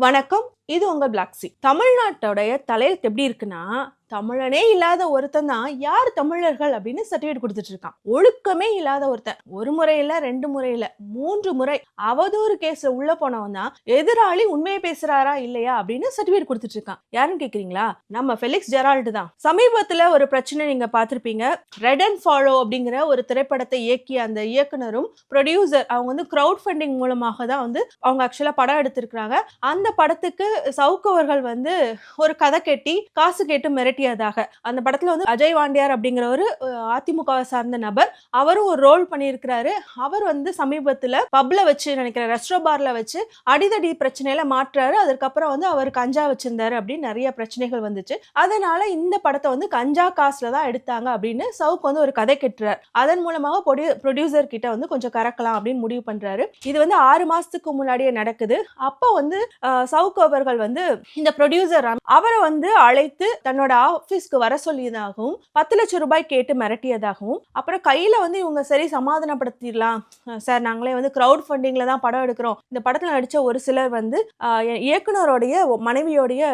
வணக்கம். இது உங்கள் பிளாக்ஸி தமிழ்நாட்டோடைய தலையெழுத்து எப்படி இருக்குன்னா தமிழனே இல்லாத ஒருத்தன் தான். யார் தமிழர்கள் அப்படின்னு சர்டிஃபிகேட் கொடுத்துட்டு இருக்கான் ஒழுக்கமே இல்லாத ஒருத்தன். ஒரு முறை இல்ல ரெண்டு முறை இல்ல மூன்று முறை அவதூறு கேஸ்ல உள்ள போனவன் தான் எதிராளி உண்மையை பேசுறாரா இல்லையா அப்படின்னு சர்டிஃபிகேட் கொடுத்துட்டு இருக்கான் யாருன்னு கேக்குறீங்களா? நம்ம ஃபெலிக்ஸ் ஜெரால்டு தான். சமீபத்துல ஒரு பிரச்சனை நீங்க பாத்திருப்பீங்க ரெட் அண்ட் ஃபாலோ அப்படிங்கிற ஒரு திரைப்படத்தை இயக்கிய அந்த இயக்குனரும் ப்ரொடியூசர் அவங்க வந்து க்ரௌட் ஃபண்டிங் மூலமாக தான் வந்து அவங்க ஆக்சுவலா படம் எடுத்திருக்கிறாங்க. அந்த படத்துக்கு சவுக்கவர்கள் வந்து ஒரு கதை கட்டி காசு கேட்டு மிரட்டி மிரட்டியதாக. அந்த படத்துல வந்து அஜய் வாண்டியார் அப்படிங்கிற ஒரு அதிமுக அதிமுகவை சார்ந்த நபர். அவரும் ஒரு ரோல் பண்ணியிருக்கிறாரு. அவர் வந்து சமீபத்துல பப்ல வச்சு நினைக்கிறேன் ரெஸ்டோ பார்ல வச்சு அடிதடி பிரச்சனையில மாற்றாரு. அதுக்கப்புறம் வந்து அவர் கஞ்சா வச்சிருந்தாரு அப்படின்னு நிறைய பிரச்சனைகள் வந்துச்சு. அதனால இந்த படத்தை வந்து கஞ்சா காசுல தான் எடுத்தாங்க அப்படின்னு சவுக் வந்து ஒரு கதை கெட்டுறாரு. அதன் மூலமாக ப்ரொடியூசர் கிட்ட வந்து கொஞ்சம் கறக்கலாம் அப்படின்னு முடிவு பண்றாரு. இது வந்து ஆறு மாசத்துக்கு முன்னாடியே நடக்குது. அப்போ வந்து சவுக் அவர்கள் வந்து இந்த ப்ரொடியூசர் அவரை வந்து அழைத்து தன்னோட ஆபீஸ்க்கு வர சொல்லியதாகவும் பத்து லட்சம் ரூபாய் கேட்டு மிரட்டியதாகவும் அப்புறம் கையில வந்து இவங்க சரி சமாதானப்படுத்திடலாம். சார் நாங்களே வந்து க்ரௌட் ஃபண்டிங்ல தான் படம் எடுக்கிறோம். இந்த படத்துல நடிச்ச ஒரு சிலர் வந்து இயக்குனருடைய மனைவியோடைய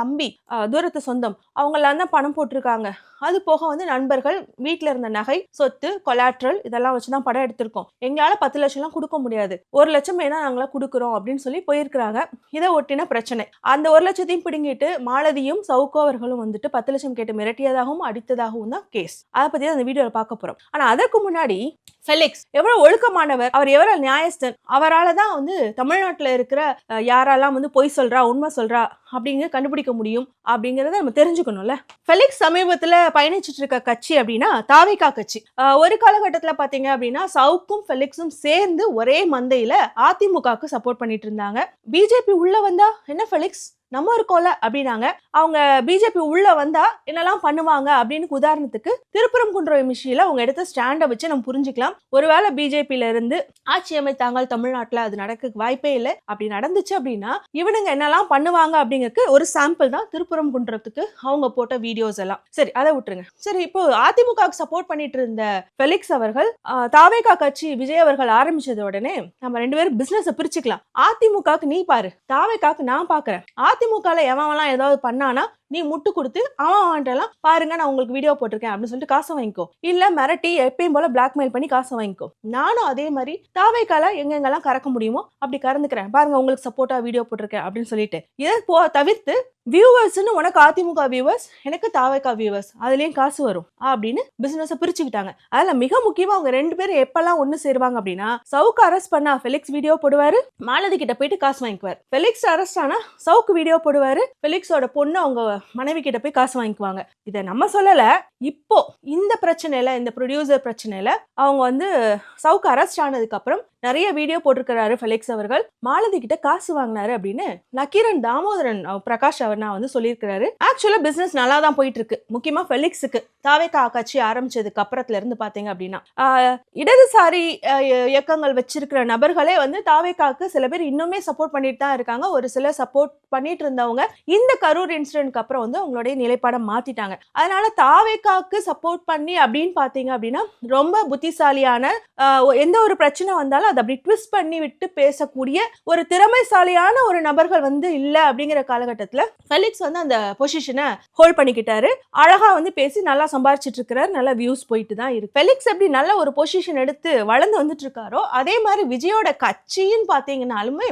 தம்பி தூரத்து சொந்தம். அவங்கெல்லாம் தான் பணம் போட்டிருக்காங்க. அது போக வந்து நண்பர்கள் வீட்டில் இருந்த நகை சொத்து கொலாட்ரல் இதெல்லாம் வச்சு தான் படம் எடுத்திருக்கோம். எங்களால் பத்து லட்சம்லாம் கொடுக்க முடியாது. ஒரு லட்சம் வேணா நாங்களாம் கொடுக்குறோம் அப்படின்னு சொல்லி போயிருக்கிறாங்க. இதை ஒட்டின பிரச்சனை. அந்த ஒரு லட்சத்தையும் பிடுங்கிட்டு மாலதியும் சவுக்கோ அவர்களும் வந்துட்டு பத்து லட்சம் கேட்டு மிரட்டியதாகவும் அடித்ததாகவும் தான் கேஸ் அதை பற்றி தான் அந்த வீடியோவில் பார்க்க போகிறோம் ஆனால் அதற்கு முன்னாடி ஃபெலிக்ஸ் எவ்வளவு ஒழுக்கமானவர். அவர் எவ்வளவு நியாயஸ்தன். அவரால் தான் வந்து தமிழ்நாட்டில் இருக்கிற யாரெல்லாம் வந்து பொய் சொல்றா உண்மை சொல்றா அப்படிங்கிற கண்டுபிடிக்க முடியும் அப்படிங்கிறத நம்ம தெரிஞ்சுக்கணும்ல. ஃபெலிக்ஸ் சமீபத்தில் பயணிச்சுட்டு இருக்க கட்சி அப்படின்னா தாவிகா கட்சி. ஒரு காலகட்டத்தில் பார்த்தீங்க அப்படின்னா சவுக்கும் ஃபெலிக்ஸும் சேர்ந்து ஒரே மந்தையில அதிமுகவுக்கு சப்போர்ட் பண்ணிட்டு இருந்தாங்க. பிஜேபி உள்ள வந்தா என்ன ஃபெலிக்ஸ்? நம்ம இருக்கோம்ல அப்படின்னாங்க. அவங்க பிஜேபி உள்ள வந்தா என்னெல்லாம் பண்ணுவாங்க அப்படின்னு உதாரணத்துக்கு திருப்பரங்குன்றம் மிஷியில அவங்க எடுத்த ஸ்டாண்டை வச்சு நம்ம புரிஞ்சுக்கலாம். ஒருவேளை பிஜேபியில இருந்து ஆட்சி அமைத்தாங்க தமிழ்நாட்டில் அது நடக்க வாய்ப்பே இல்லை. அப்படி நடந்துச்சு அப்படின்னா இவனுங்க என்னெல்லாம் பண்ணுவாங்க அப்படிங்கிறதுக்கு ஒரு சாம்பிள் தான் திருப்பரங்குன்றத்துக்கு அவங்க போட்ட வீடியோஸ் எல்லாம். சரி அதை விட்டுருங்க. சரி இப்போ அதிமுக சப்போர்ட் பண்ணிட்டு இருந்த ஃபெலிக்ஸ் அவர்கள் தாவேகா கட்சி விஜய் அவர்கள் ஆரம்பிச்சது உடனே நம்ம ரெண்டு பேரும் பிசினஸ் பிரிச்சுக்கலாம். அதிமுகவுக்கு நீ பாரு தாவேகாக்கு நான் பாக்குறேன். அதிமுகவில் எவன்லாம் ஏதாவது பண்ணானா நீ முட்டு கொடுத்து அவன் அவன்ட்டெல்லாம் பாருங்க நான் உங்களுக்கு வீடியோ போட்டிருக்கேன் அப்படின்னு சொல்லிட்டு காசை வாங்கிக்கோ. இல்ல மிரட்டி எப்பயும் போல பிளாக்மெயில் பண்ணி காசை வாங்கிக்கோ. நானும் அதே மாதிரி தாவைக்கால எங்கெங்கெல்லாம் கறக்க முடியுமோ அப்படி கறந்துக்கிறேன். பாருங்க உங்களுக்கு சப்போர்ட்டா வீடியோ போட்டிருக்கேன் அப்படின்னு சொல்லிட்டு. இதை போ தவிர்த்து வியூவர்ஸ்னு உனக்கு அதிமுக வியூவர்ஸ் எனக்கு தாவைக்கா வியூவர்ஸ் அதுலயும் காசு வரும் அப்படின்னு பிசினஸை பிரிச்சுக்கிட்டாங்க. அதுல மிக முக்கியமா அவங்க ரெண்டு பேரும் எப்பெல்லாம் ஒண்ணு சேருவாங்க அப்படின்னா சவுக்கு அரெஸ்ட் பண்ணா ஃபெலிக்ஸ் வீடியோ போடுவாரு மாலதி கிட்ட போயிட்டு காசு வாங்கிக்குவார். ஃபெலிக்ஸ் அரெஸ்ட் ஆனா சவுக்கு வீடியோ போடுவாரு. ஃபெலிக்ஸோட பொண்ணு அவங்க மனைவி கிட்ட போய் காசு வாங்கிக்குவாங்க. இதை நம்ம சொல்லல. இப்போ இந்த பிரச்சனையில இந்த ப்ரொடியூசர் பிரச்சனையில அவங்க வந்து சவுக்கு அரெஸ்ட் ஆனதுக்கு அப்புறம் நிறைய வீடியோ போட்டிருக்கிறாரு ஃபெலிக்ஸ் அவர்கள். மாலதி கிட்ட காசு வாங்கினாரு அப்படின்னு நக்கீரன் தாமோதரன் பிரகாஷ் அவர் நான் வந்து சொல்லியிருக்கிறாரு. ஆக்சுவலா பிசினஸ் நல்லா தான் போயிட்டு இருக்கு முக்கியமா ஃபெலிக்ஸுக்கு தாவேக்கா கட்சி ஆரம்பிச்சதுக்கு அப்புறத்துல இருந்து பாத்தீங்க அப்படின்னா இடதுசாரி இயக்கங்கள் வச்சிருக்கிற நபர்களே வந்து தாவேக்காக்கு சில பேர் இன்னுமே சப்போர்ட் பண்ணிட்டு தான் இருக்காங்க. ஒரு சிலர் சப்போர்ட் பண்ணிட்டு இருந்தவங்க இந்த கரூர் இன்சிடென்ட்க்கு அப்புறம் வந்து அவங்களுடைய நிலைப்பாடை மாத்திட்டாங்க. அதனால தாவேக்காக்கு சப்போர்ட் பண்ணி அப்படின்னு பாத்தீங்க அப்படின்னா ரொம்ப புத்திசாலியான எந்த ஒரு பிரச்சனை வந்தாலும் அதை அப்படி ட்விஸ்ட் பண்ணி விட்டு பேசக்கூடிய ஒரு திறமைசாலியான ஒரு நபர்கள் வந்து இல்லை அப்படிங்கிற காலகட்டத்துல ஃபெலிக்ஸ் வந்து அந்த பொசிஷனை ஹோல்ட் பண்ணிக்கிட்டாரு. அழகா வந்து பேசி நல்லா சம்பாரிச்சிட்டு இருக்கிறாரு. நல்லா வியூஸ் போயிட்டு தான் இருக்கு. ஃபெலிக்ஸ் எப்படி நல்ல ஒரு பொசிஷன் எடுத்து வளர்ந்து வந்துட்டு இருக்காரோ அதே மாதிரி விஜயோட கட்சின்னு பாத்தீங்கன்னாலுமே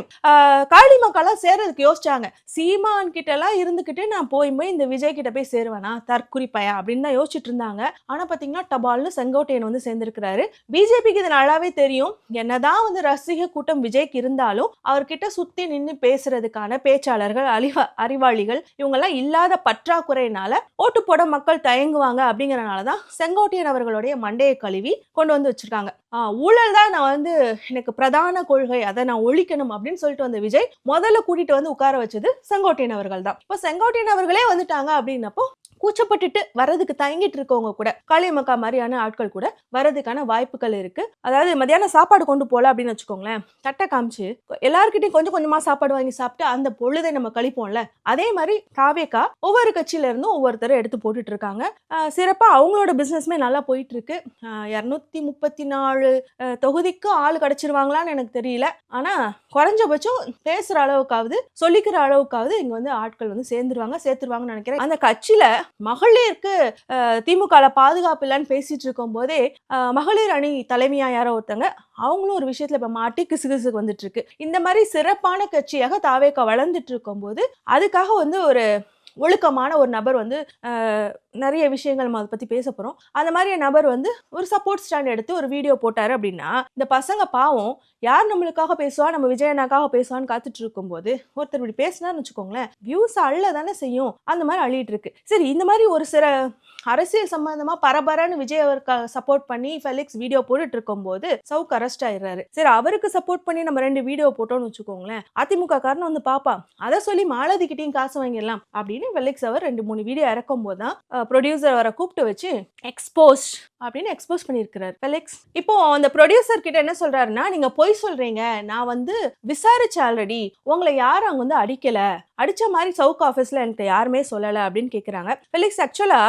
காளி மக்களாக சேர்றதுக்கு யோசிச்சாங்க. சீமான் கிட்டலாம் இருந்துக்கிட்டு இருந்துகிட்டு நான் போய் போய் இந்த விஜய் கிட்ட போய் சேருவேனா? தற்குறி அப்படின்னு தான் யோசிச்சுட்டு இருந்தாங்க. ஆனா பாத்தீங்கன்னா டபால்னு செங்கோட்டையன் வந்து சேர்ந்திருக்கிறாரு. பிஜேபிக்கு இது நல்லாவே தெரியும். என்னதான் வந்து ரசிக கூட்டம் விஜய்க்கு இருந்தாலும் அவர்கிட்ட சுத்தி நின்று பேசுறதுக்கான பேச்சாளர்கள் அறிவா அறிவாளிகள் இவங்கெல்லாம் இல்லாத பற்றாக்குறையினால ஓட்டு போட மக்கள் தயங்குவாங்க அப்படிங்கறனால தான் செங்கோட்டையன் அவர்களுடைய மண்டையை கழுவி கொண்டு வந்து வச்சிருக்காங்க. ஆஹ் ஊழல் தான் நான் வந்து எனக்கு பிரதான கொள்கை அதை நான் ஒழிக்கணும் அப்படின்னு சொல்லிட்டு வந்த விஜய் முதல்ல கூட்டிட்டு வந்து உட்கார வச்சது செங்கோட்டையன் அவர்கள் தான். இப்போ செங்கோட்டையன் அவர்களே வந்துட்டாங்க அப்படின்னப்போ கூச்சப்பட்டுட்டு வர்றதுக்கு தயங்கிட்டு இருக்கவங்க கூட காளியம்மக்கா மாதிரியான ஆட்கள் கூட வர்றதுக்கான வாய்ப்புகள் இருக்கு. அதாவது மதியானம் சாப்பாடு கொண்டு போகல அப்படின்னு வச்சுக்கோங்களேன். தட்டை காமிச்சு எல்லாருக்கிட்டையும் கொஞ்சம் கொஞ்சமா சாப்பாடு வாங்கி சாப்பிட்டு அந்த பொழுதை நம்ம கழிப்போம்ல. அதே மாதிரி காவேக்கா ஒவ்வொரு கட்சியில இருந்தும் ஒவ்வொருத்தரும் எடுத்து போட்டுட்டு இருக்காங்க. சிறப்பா அவங்களோட பிசினஸ்மே நல்லா போயிட்டு இருக்கு. இரநூத்தி முப்பத்தி நாலு தொகுதிக்கு ஆள் கிடைச்சிருவாங்களான்னு எனக்கு தெரியல. ஆனா குறைஞ்சபட்சம் பேசுற அளவுக்காவது சொல்லிக்கிற அளவுக்காவது இங்க வந்து ஆட்கள் வந்து சேர்ந்துருவாங்க சேர்த்துருவாங்கன்னு நினைக்கிறேன். அந்த கட்சியில மகளிருக்கு ஆஹ் பாதுகாப்பு இல்லைன்னு பேசிட்டு இருக்கும் போதே மகளிர் அணி தலைமையா யாரோ ஒருத்தங்க அவங்களும் ஒரு விஷயத்துல இப்ப மாட்டி கிசுகிசுக்கு வந்துட்டு இருக்கு இந்த மாதிரி சிறப்பான கட்சியாக தாவேக்கா வளர்ந்துட்டு இருக்கும்போது அதுக்காக வந்து ஒரு ஒழுக்கமான ஒரு நபர் வந்து நிறைய விஷயங்கள் நம்ம அதை பற்றி பேச போகிறோம் அந்த மாதிரி நபர் வந்து ஒரு சப்போர்ட் ஸ்டாண்ட் எடுத்து ஒரு வீடியோ போட்டார் அப்படின்னா இந்த பசங்க பாவம் யார் நம்மளுக்காக பேசுவா? நம்ம விஜயனாக்காக பேசுவான்னு காத்துட்டு இருக்கும்போது ஒருத்தர் இப்படி பேசினான்னு வச்சுக்கோங்களேன் வியூஸ் அள்ள தானே செய்யும். அந்த மாதிரி அழிட்டு இருக்கு. சரி இந்த மாதிரி ஒரு சில அரசியல் சம்பந்தமா பரபரன்னு விஜய் அவருக்கு சப்போர்ட் பண்ணி ஃபெலிக்ஸ் வீடியோ போட்டுட்டு இருக்கும்போது சவுக் அரெஸ்ட் ஆயிடுறாரு. சரி அவருக்கு சப்போர்ட் பண்ணி நம்ம ரெண்டு வீடியோ போட்டோம்னு வச்சுக்கோங்களேன் அதிமுக காரன் வந்து பாப்பா அதை சொல்லி மாலதிக்கிட்டையும் காசு வாங்கிடலாம் அப்படின்னு வெலிக்ஸ் அவர் ரெண்டு மூணு வீடியோ இறக்கும் போது தான் ப்ரொடியூசர் அவரை கூப்பிட்டு வச்சு எக்ஸ்போஸ் அப்படின்னு எக்ஸ்போஸ் பண்ணியிருக்கிறார். ஃபெலிக்ஸ் இப்போ அந்த ப்ரொடியூசர் கிட்ட என்ன சொல்றாருன்னா நீங்க பொய் சொல்றீங்க. நான் வந்து விசாரிச்சு ஆல்ரெடி உங்களை யாரும் அங்க வந்து அடிக்கல. அடிச்ச மாதிரி சவுக் ஆஃபீஸ்ல என்கிட்ட யாருமே சொல்லல. அப்படின்னு கேக்குறாங்க. ஃபெலிக்ஸ் ஆக்சுவலா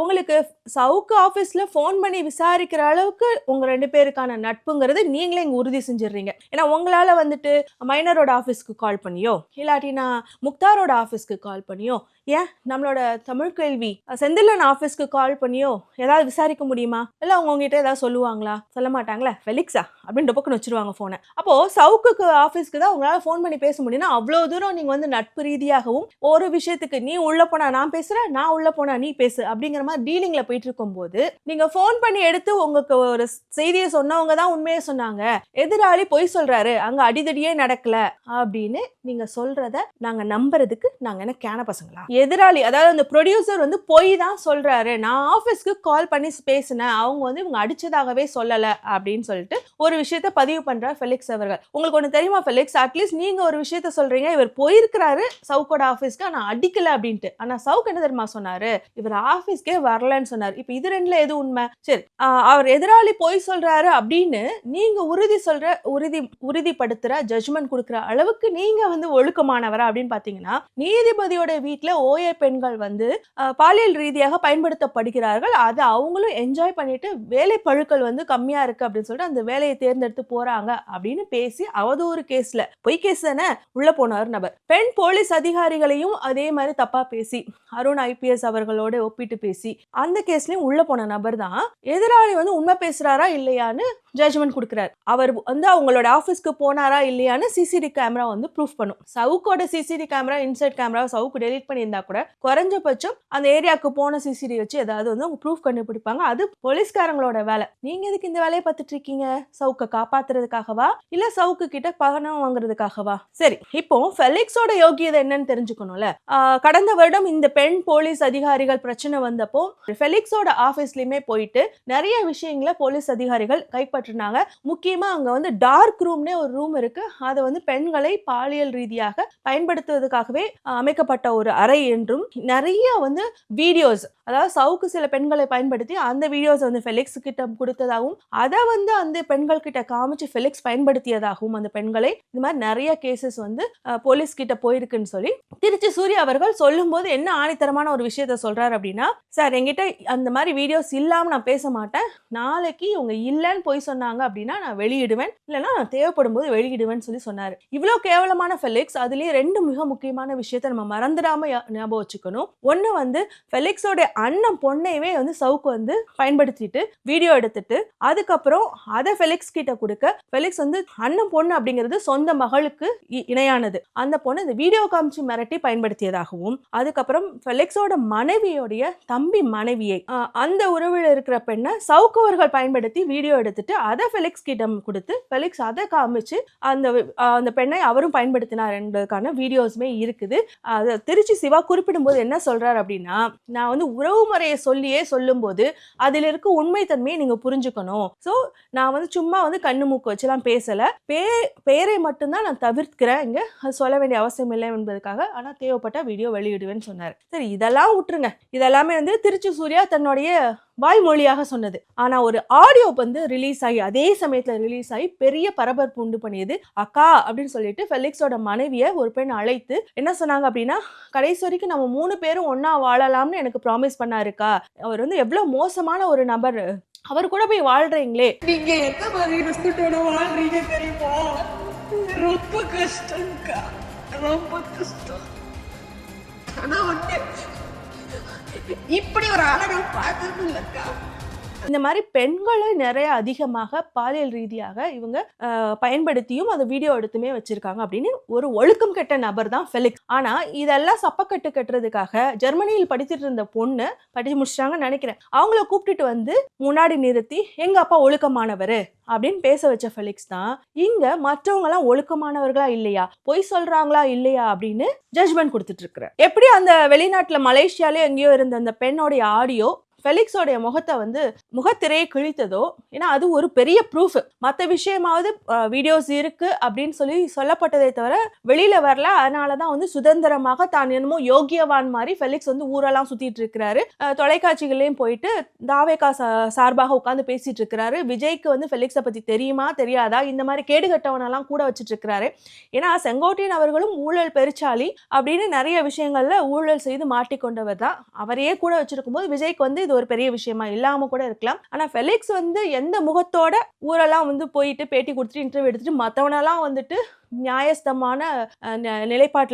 உங்களுக்கு சவுக்கு ஆஃபீஸ்ல ஃபோன் பண்ணி விசாரிக்கிற அளவுக்கு உங்க ரெண்டு பேருக்கான நட்புங்கிறது நீங்களே இங்க உறுதி செஞ்சிடுறீங்க. ஏன்னா உங்களால வந்துட்டு மைனரோட ஆஃபீஸ்க்கு கால் பண்ணியோ இல்லாட்டினா முக்தாரோட ஆஃபீஸ்க்கு கால் பண்ணியோ ஏன் நம்மளோட தமிழ் கேள்வி செந்திலன் ஆஃபீஸ்க்கு கால் பண்ணியோ ஏதாவது விசாரிக்க முடியுமா? இல்ல அவங்க உங்ககிட்ட ஏதாவது சொல்லுவாங்களா? சொல்ல மாட்டாங்களா? ஃபெலிக்ஸா அப்படின்னு டொப்பக்குன்னு வச்சிருவாங்க ஃபோனை அப்போ சவுக்குக்கு ஆஃபீஸ்க்கு தான் உங்களால ஃபோன் பண்ணி பேச முடியும்னா அவ்வளோ தூரம் நீங்க வந்து நட்பு ரீதியாகவும் ஒரு விஷயத்துக்கு நீ உள்ள போனா நான் பேசுறேன் நான் உள்ள போனா நீ பேசு அப்படிங்கிற மாதிரி டீலிங்ல போயிட்டு இருக்கும்போது நீங்க ஃபோன் பண்ணி எடுத்து உங்களுக்கு ஒரு செய்தியை சொன்னவங்க தான் உண்மையை சொன்னாங்க. எதிராளி பொய் சொல்றாரு அங்க அடிதடியே நடக்கல அப்படின்னு நீங்க சொல்றத நாங்க நம்புறதுக்கு நாங்க என்ன கேன பசங்களா? எதிராளி அதாவது அந்த ப்ரொடியூசர் வந்து பொய் தான் சொல்றாரு. நான் ஆஃபீஸ்க்கு கால் பண்ணி பேசினேன் அவங்க வந்து இவங்க அடிச்சதாகவே சொல்லல அப்படின்னு சொல்லிட்டு ஒரு விஷயத்த பதிவு பண்றார் ஃபெலிக்ஸ் அவர்கள். உங்களுக்கு ஒண்ணு தெரியுமா ஃபெலிக்ஸ் அட்லீஸ்ட் நீங்க ஒரு விஷயத்த சொல்றீங்க. இவர் போயிருக்கிறாரு. சவுக்கோட ஆஃபீஸ்க்கு ஆனால் அடிக்கல அப்படின்ட்டு. ஆனா சவுக் என்ன தெரியுமா சொன்னாரு? இவர் ஆஃபீஸ்க்கே வரலன்னு சொன்னார். இப்போ இது ரெண்டுல எது உண்மை? சரி அவர் எதிராளி பொய் சொல்றாரு அப்படின்னு நீங்க உறுதி சொல்ற உறுதி உறுதிப்படுத்துற ஜட்ஜ்மெண்ட் கொடுக்குற அளவுக்கு நீங்க வந்து ஒழுக்கமானவரா அப்படின்னு பாத்தீங்கன்னா நீதிபதியோட வீட்டில் ஓஏ பெண்கள் வந்து பாலியல் ரீதியாக பயன்படுத்தப்படுகிறார்கள். அது அவங்களும் என்ஜாய் பண்ணிட்டு வேலை பழுக்கள் வந்து கம்மியாக இருக்குது அப்படின்னு சொல்லிட்டு அந்த வேலையை தேர்ந்தெடுத்து போகிறாங்க அப்படின்னு பேசி அவதூறு கேஸில் பொய் கேஸ் தானே? உள்ளே போனார் நபர். பெண் போலீஸ் அதிகாரிகளையும் அதே மாதிரி தப்பாக பேசி அருண் ஐபிஎஸ் அவர்களோட ஒப்பிட்டு பேசி அந்த கேஸ்லேயும் உள்ளே போன நபர் தான் எதிராளி வந்து உண்மை பேசுகிறாரா இல்லையான்னு ஜட்ஜ்மெண்ட் கொடுக்குறாரு. அவர் வந்து அவங்களோட ஆஃபீஸ்க்கு போனாரா இல்லையான்னு சிசிடி கேமரா வந்து ப்ரூஃப் பண்ணும். சவுக்கோட CCTV camera inside camera Savukku delete பண்ணியிருந்தா கூட குறைஞ்சபட்சம் அந்த ஏரியாவுக்கு போன சிசிடி வச்சு ஏதாவது வந்து அவங்க ப்ரூஃப் கண்டுபிடிப்பாங்க. அது போலீஸ்காரங்களோட வேலை. நீங்க எதுக்கு இந்த வேலையை பார்த்துட்டு இருக்கீங்க? சவுக்கை காப்பாத்துறதுக்காகவா? இல்ல சவுக்கு கிட்ட பணம் வாங்குறதுக்காகவா? சரி இப்போ ஃபெலிக்ஸோட யோகியதை என்னன்னு தெரிஞ்சுக்கணும்ல. கடந்த வருடம் இந்த பெண் போலீஸ் அதிகாரிகள் பிரச்சனை வந்தப்போ ஃபெலிக்ஸோட ஆபீஸ்லயுமே போயிட்டு நிறைய விஷயங்களை போலீஸ் அதிகாரிகள் கைப்பற்றினாங்க. முக்கியமா அங்க வந்து டார்க் ரூம்னே ஒரு ரூம் இருக்கு. அதை வந்து பெண்களை பாலியல் ரீதியாக பயன்படுத்துவதற்காகவே அமைக்கப்பட்ட ஒரு அறை என்றும் நிறைய வந்து வீடியோஸ் அதாவது சவுக்கு சில பெண்களை பயன்படுத்தி அந்த வீடியோஸ் வந்து ஃபெலிக்ஸ் கிட்ட கொடுத்ததாகவும் அதை வந்து அந்த பெண்கள் கிட்ட காமிச்சு ஃபெலிக்ஸ் பயன்படுத்தியதாகவும் அந்த பெண்களை இந்த மாதிரி நிறைய கேசஸ் வந்து போலீஸ் கிட்ட போயிருக்குன்னு சொல்லி திருச்சி சூர்யா அவர்கள் சொல்லும்போது என்ன ஆணித்தரமான ஒரு விஷயத்த சொல்றாரு அப்படின்னா சார் என்கிட்ட அந்த மாதிரி வீடியோஸ் இல்லாம நான் பேச மாட்டேன். நாளைக்கு இவங்க இல்லைன்னு போய் சொன்னாங்க அப்படின்னா நான் வெளியிடுவேன். இல்லைன்னா நான் தேவைப்படும் போது வெளியிடுவேன்னு சொல்லி சொன்னாரு. இவ்வளோ கேவலமான ஃபெலிக்ஸ் அதுலயே ரெண்டு மிக முக்கியமான விஷயத்த நம்ம மறந்துடாம ஞாபகம் வச்சுக்கணும். ஒன்று வந்து ஃபெலிக்ஸோட அண்ணன் பொண்ணையவே வந்து சவுக்கு வந்து பயன்படுத்திட்டு வீடியோ எடுத்துட்டு அதுக்கப்புறம் அதை ஃபெலிக்ஸ் கிட்ட கொடுக்க ஃபெலிக்ஸ் வந்து அண்ணன் பொண்ணு அப்படிங்கிறது சொந்த மகளுக்கு இ- இணையானது. அந்த பொண்ணு இந்த வீடியோ காமிச்சு மிரட்டி பயன்படுத்தியதாகவும் அதுக்கப்புறம் ஃபெலிக்ஸோட மனைவியோடைய தம்பி மனைவியை அந்த உறவில் இருக்கிற பெண்ணை சவுக்கவர்கள் பயன்படுத்தி வீடியோ எடுத்துட்டு அதை ஃபெலிக்ஸ் கிட்ட கொடுத்து ஃபெலிக்ஸ் அதை காமிச்சு அந்த அந்த பெண்ணை அவரும் பயன்படுத்தினார் என்பதற்கான வீடியோஸுமே இருக்குது. அதை திருச்சி சிவா குறிப்பிடும்போது என்ன சொல்றாரு அப்படின்னா நான் வந்து உறவு முறையை சொல்லியே சொல்லும்போது அதில் இருக்க உண்மைத்தன்மையை நீங்கள் புரிஞ்சுக்கணும். ஸோ நான் வந்து சும்மா வந்து கண்ணு மூக்கு வச்சுலாம் பேசலை. பே பெயரை மட்டும்தான் நான் தவிர்க்கிறேன். இங்கே அது சொல்ல வேண்டிய அவசியம் இல்லை என்பதற்காக ஆனால் தேவைப்பட்ட வீடியோ வெளியிடுவேன்னு சொன்னார். சரி இதெல்லாம் விட்டுருங்க. இதெல்லாமே வந்து திருச்சி சூர்யா தன்னுடைய வாய்மொழியாக சொன்னது. ஆனா ஒரு ஆடியோ வந்து ரிலீஸ் ஆகி அதே சமயத்துல ரிலீஸ் ஆகி பெரிய பரபரப்பு உண்டு பண்ணியது. அக்கா அப்படின்னு சொல்லிட்டு ஃபெலிக்ஸோட மனைவியை ஒரு பெண் அழைத்து என்ன சொன்னாங்க அப்படின்னா கடைசி வரைக்கும் நம்ம மூணு பேரும் ஒன்னா வாழலாம்னு எனக்கு ப்ராமிஸ் பண்ணாருக்கா. அவர் வந்து எவ்வளவு மோசமான ஒரு நபர். அவர் கூட போய் வாழ்றீங்களே. நீங்க எந்த மாதிரி ரெஸ்பெக்டோட வாழ்றீங்க தெரியுமா? ரொம்ப கஷ்டம்க்கா. ரொம்ப கஷ்டம். ஆனா வந்து இப்படி ஒரு ஆளை நான் பார்த்தது இல்லக்கா இந்த மாதிரி பெண்களை நிறைய அதிகமாக பாலியல் ரீதியாக இவங்க பயன்படுத்தியும் அந்த வீடியோ எடுத்துமே வச்சிருக்காங்க அப்படின்னு ஒரு ஒழுக்கம் கெட்ட நபர் தான் ஃபெலிக்ஸ் ஆனா இதெல்லாம் சப்பக்கட்டு கட்டுறதுக்காக ஜெர்மனியில் படித்துட்டு இருந்த பொண்ணு படிச்சு முடிச்சிட்டாங்கன்னு நினைக்கிறேன். அவங்கள கூப்பிட்டுட்டு வந்து முன்னாடி நிறுத்தி எங்க அப்பா ஒழுக்கமானவர்? அப்படின்னு பேச வச்ச ஃபெலிக்ஸ் தான் இங்க மற்றவங்க எல்லாம் ஒழுக்கமானவர்களா இல்லையா? பொய் சொல்றாங்களா இல்லையா? அப்படின்னு ஜட்ஜ்மெண்ட் கொடுத்துட்டு இருக்கிற எப்படி அந்த வெளிநாட்டுல மலேசியாலே எங்கேயோ இருந்த அந்த பெண்ணோடைய ஆடியோ ஃபெலிக்ஸோடைய முகத்தை வந்து முகத்திரையை கிழித்ததோ ஏன்னா அது ஒரு பெரிய ப்ரூஃப் மற்ற விஷயமாவது வீடியோஸ் இருக்கு அப்படின்னு சொல்லி சொல்லப்பட்டதை தவிர வெளியில வரல. அதனால தான் வந்து சுதந்திரமாக தான் என்னமோ யோகியவான் மாதிரி ஃபெலிக்ஸ் வந்து ஊரெல்லாம் சுத்திட்டு இருக்கிறாரு. தொலைக்காட்சிகள்லையும் போயிட்டு தாவேகா சா- சார்பாக உட்காந்து பேசிட்டு இருக்கிறாரு. விஜய்க்கு வந்து ஃபெலிக்ஸை பத்தி தெரியுமா தெரியாதா? இந்த மாதிரி கேடுகட்டவனெல்லாம் கூட வச்சுட்டு இருக்கிறாரு. ஏன்னா செங்கோட்டையன் அவர்களும் ஊழல் பெருச்சாலி அப்படின்னு நிறைய விஷயங்கள்ல ஊழல் செய்து மாட்டிக்கொண்டவர் தான். அவரையே கூட வச்சிருக்கும் போது விஜய்க்கு வந்து இது ஒரு பெரிய விஷயமா இல்லாம கூட இருக்கலாம். ஆனா ஃபெலிக்ஸ் வந்து எந்த முகத்தோட ஊரெல்லாம் வந்து போயிட்டு பேட்டி கொடுத்துட்டு இன்டர்வியூ எடுத்துட்டு மத்தவனெல்லாம் வந்துட்டு நியாயஸ்தமான அஹ்,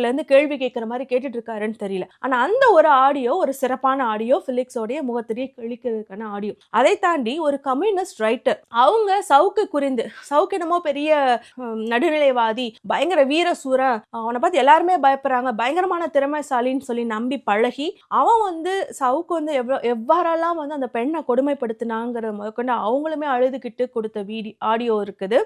இருந்து கேள்வி கேட்குற மாதிரி கேட்டுட்டு இருக்காருன்னு தெரியல. ஆனா அந்த ஒரு ஆடியோ ஒரு சிறப்பான ஆடியோ ஃபிலிக்ஸோடைய முகத்திலேயே கிழிக்கிறதுக்கான ஆடியோ. அதை தாண்டி ஒரு கம்யூனிஸ்ட் ரைட்டர் அவங்க சவுக்கு குறிந்து சவுக்கு என்னமோ பெரிய நடுநிலைவாதி பயங்கர வீர சூரன் அவனை பார்த்து எல்லாருமே பயப்படுறாங்க பயங்கரமான திறமைசாலின்னு சொல்லி நம்பி பழகி அவன் வந்து சவுக்கு வந்து எவ்வளோ எவ்வாறெல்லாம் வந்து அந்த பெண்ணை கொடுமைப்படுத்தினாங்கிறத முதற்கொண்டு அவங்களுமே அழுதுகிட்டு கொடுத்த வீடியோ ஆடியோ இருக்குது.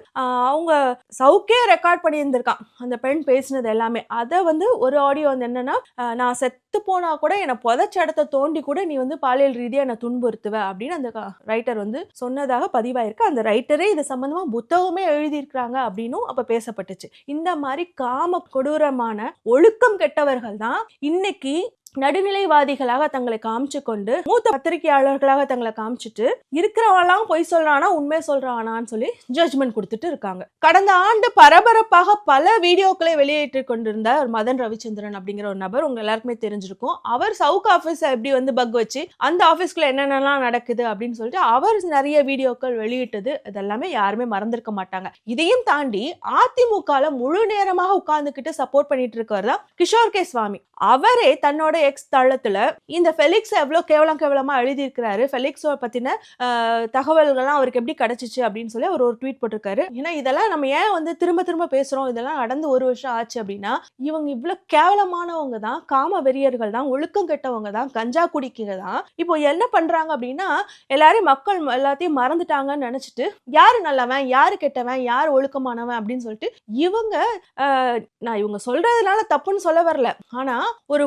அவங்க சவுக்கே ரெக்கார்ட் பண்ணி சேர்ந்துருக்கான். அந்த பெண் பேசினது எல்லாமே. அதை வந்து ஒரு ஆடியோ வந்து என்னன்னா நான் செத்து போனா கூட என்னை புதைச்ச இடத்த தோண்டி கூட நீ வந்து பாலியல் ரீதியாக என்னை துன்புறுத்துவ. அப்படின்னு அந்த ரைட்டர் வந்து சொன்னதாக பதிவாயிருக்கு. அந்த ரைட்டரே இது சம்பந்தமா புத்தகமே எழுதியிருக்கிறாங்க அப்படின்னும் அப்போ பேசப்பட்டுச்சு. இந்த மாதிரி காம கொடூரமான ஒழுக்கம் கெட்டவர்கள் தான் இன்னைக்கு நடுநிலைவாதிகளாக தங்களை காமிச்சு கொண்டு மூத்த பத்திரிகையாளர்களாக தங்களை காமிச்சிட்டு இருக்கிறவெல்லாம் பொய் சொல்றானா உண்மை சொல்றானான்னு சொல்லி ஜட்ஜ்மெண்ட் கொடுத்துட்டு இருக்காங்க. கடந்த ஆண்டு பரபரப்பாக பல வீடியோக்களை வெளியிட்டு கொண்டிருந்த ஒரு மதன் ரவிச்சந்திரன் அப்படிங்கிற ஒரு நபர் உங்க எல்லாருக்குமே தெரிஞ்சிருக்கும். அவர் சவுக் ஆஃபீஸ் எப்படி வந்து பக் வச்சு அந்த ஆஃபீஸ்க்குள்ள என்னென்னலாம் நடக்குது அப்படின்னு சொல்லிட்டு அவர் நிறைய வீடியோக்கள் வெளியிட்டது. இதெல்லாமே யாருமே மறந்திருக்க மாட்டாங்க. இதையும் தாண்டி அதிமுகல முழு நேரமாக உட்கார்ந்துகிட்டு சப்போர்ட் பண்ணிட்டு இருக்கவர் தான் கிஷோர் கே. சுவாமி. அவரே தன்னோட எக்ஸ் தளத்துல இந்த ஃபெலிக்ஸ் எவ்வளோ கேவலம் கேவலமாக எழுதியிருக்கிறாரு? ஃபெலிக்ஸோ பற்றின தகவல்கள்லாம் அவருக்கு எப்படி கிடைச்சிச்சு அப்படின்னு சொல்லி அவர் ஒரு ட்வீட் போட்டிருக்காரு. ஏன்னா இதெல்லாம் நம்ம ஏன் வந்து திரும்ப திரும்ப பேசுகிறோம் இதெல்லாம் நடந்து ஒரு வருஷம் ஆச்சு அப்படின்னா இவங்க இவ்வளோ கேவலமானவங்க தான் காம வெறியர்கள் தான் ஒழுக்கம் கெட்டவங்க தான் கஞ்சா குடிக்கிங்க தான். இப்போ என்ன பண்றாங்க அப்படின்னா எல்லாரையும் மக்கள் எல்லாத்தையும் மறந்துட்டாங்கன்னு நினச்சிட்டு யார் நல்லவன்? யார் கெட்டவன்? யார் ஒழுக்கமானவன்? அப்படின்னு சொல்லிட்டு இவங்க நான் இவங்க சொல்றதுனால தப்புன்னு சொல்ல வரல. ஆனால் ஒரு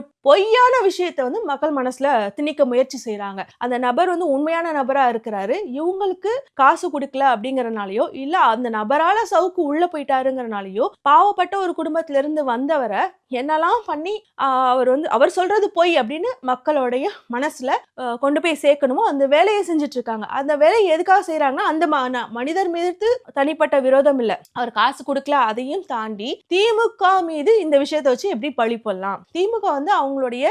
பொய்யான விஷயத்தை வந்து மக்கள் மனசுல திணிக்க முயற்சி செய்யறாங்க அந்த நபர் வந்து உண்மையான நபரா இருக்கிறாரு. இவங்களுக்கு காசு கொடுக்கல அப்படிங்கறனாலயோ இல்ல அந்த நபரால சவுக்கு உள்ள போயிட்டாருங்கிறனாலயோ பாவப்பட்ட ஒரு குடும்பத்துல இருந்து வந்தவரை என்னெல்லாம் பண்ணி அவர் வந்து அவர் சொல்றது பொய் அப்படின்னு மக்களுடைய மனசுல கொண்டு போய் சேர்க்கணுமோ அந்த வேலையை செஞ்சுட்டு இருக்காங்க அந்த வேலையை எதுக்காக செய்யறாங்கன்னா அந்த ம- ந- மனிதர் மீது தனிப்பட்ட விரோதம் இல்ல. அவர் காசு கொடுக்கல அதையும் தாண்டி திமுக மீது இந்த விஷயத்தை வச்சு எப்படி பழி போடலாம்? திமுக வந்து அவங்களுடைய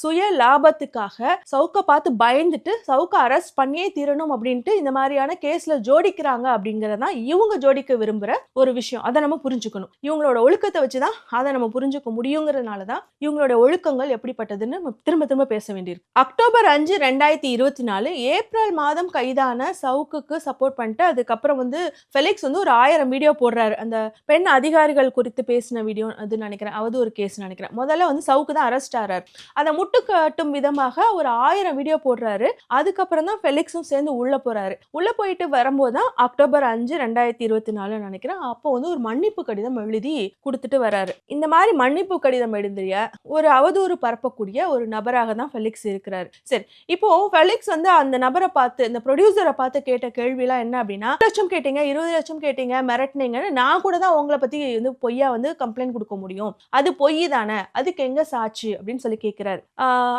சுய லாபத்துக்காக சவுக்கை பார்த்து பயந்துட்டு சவுக்கை அரெஸ்ட் பண்ணியே தீரணும் அப்படின்ட்டு இந்த மாதிரியான கேஸ்ல ஜோடிக்கிறாங்க அப்படிங்கிறதான் இவங்க ஜோடிக்க விரும்புற ஒரு விஷயம். அதை நம்ம புரிஞ்சுக்கணும். இவங்களோட ஒழுக்கத்தை வச்சுதான் அதை நம்ம புரிஞ்சுக்க முடியுங்கிறதுனால தான் இவங்களோட ஒழுக்கங்கள் எப்படிப்பட்டதுன்னு திரும்ப திரும்ப பேச வேண்டியிருக்கு. அக்டோபர் அஞ்சு ரெண்டாயிரத்தி இருபத்தி நாலு ஏப்ரல் மாதம் கைதான சவுக்குக்கு சப்போர்ட் பண்ணிட்டு அதுக்கப்புறம் வந்து ஃபெலிக்ஸ் வந்து ஒரு ஆயிரம் வீடியோ போடுறாரு. அந்த பெண் அதிகாரிகள் குறித்து பேசின வீடியோ அது நினைக்கிறேன். அது ஒரு கேஸ் நினைக்கிறேன். முதல்ல வந்து சவுக்கு தான் அரெஸ்ட் ஆறாரு அதை முட்டு காட்டும் விதமாக ஒரு ஆயிரம் வீடியோ போடுறாரு. அதுக்கப்புறம் தான் ஃபெலிக்ஸும் சேர்ந்து உள்ள போறாரு. உள்ள போயிட்டு வரும்போது தான் அக்டோபர் அஞ்சு ரெண்டாயிரத்தி இருபத்தி நாலு நினைக்கிறேன். அப்போ வந்து ஒரு மன்னிப்பு கடிதம் எழுதி கொடுத்துட்டு வராரு. இந்த மாதிரி மன்னிப்பு கடிதம் எழுதிய ஒரு அவதூறு பரப்பக்கூடிய ஒரு நபராக தான் ஃபெலிக்ஸ் இருக்கிறாரு. சரி இப்போ ஃபெலிக்ஸ் வந்து அந்த நபரை பார்த்து இந்த ப்ரொடியூசரை பார்த்து கேட்ட கேள்விலாம் என்ன அப்படின்னா லட்சம் கேட்டீங்க இருபது லட்சம் கேட்டீங்க மிரட்டினீங்கன்னு நான் கூட தான் உங்களை பத்தி வந்து பொய்யா வந்து கம்ப்ளைண்ட் கொடுக்க முடியும். அது பொய் தானே அதுக்கு எங்க சாட்சி? அப்படின்னு சொல்லி கேட்கிறாரு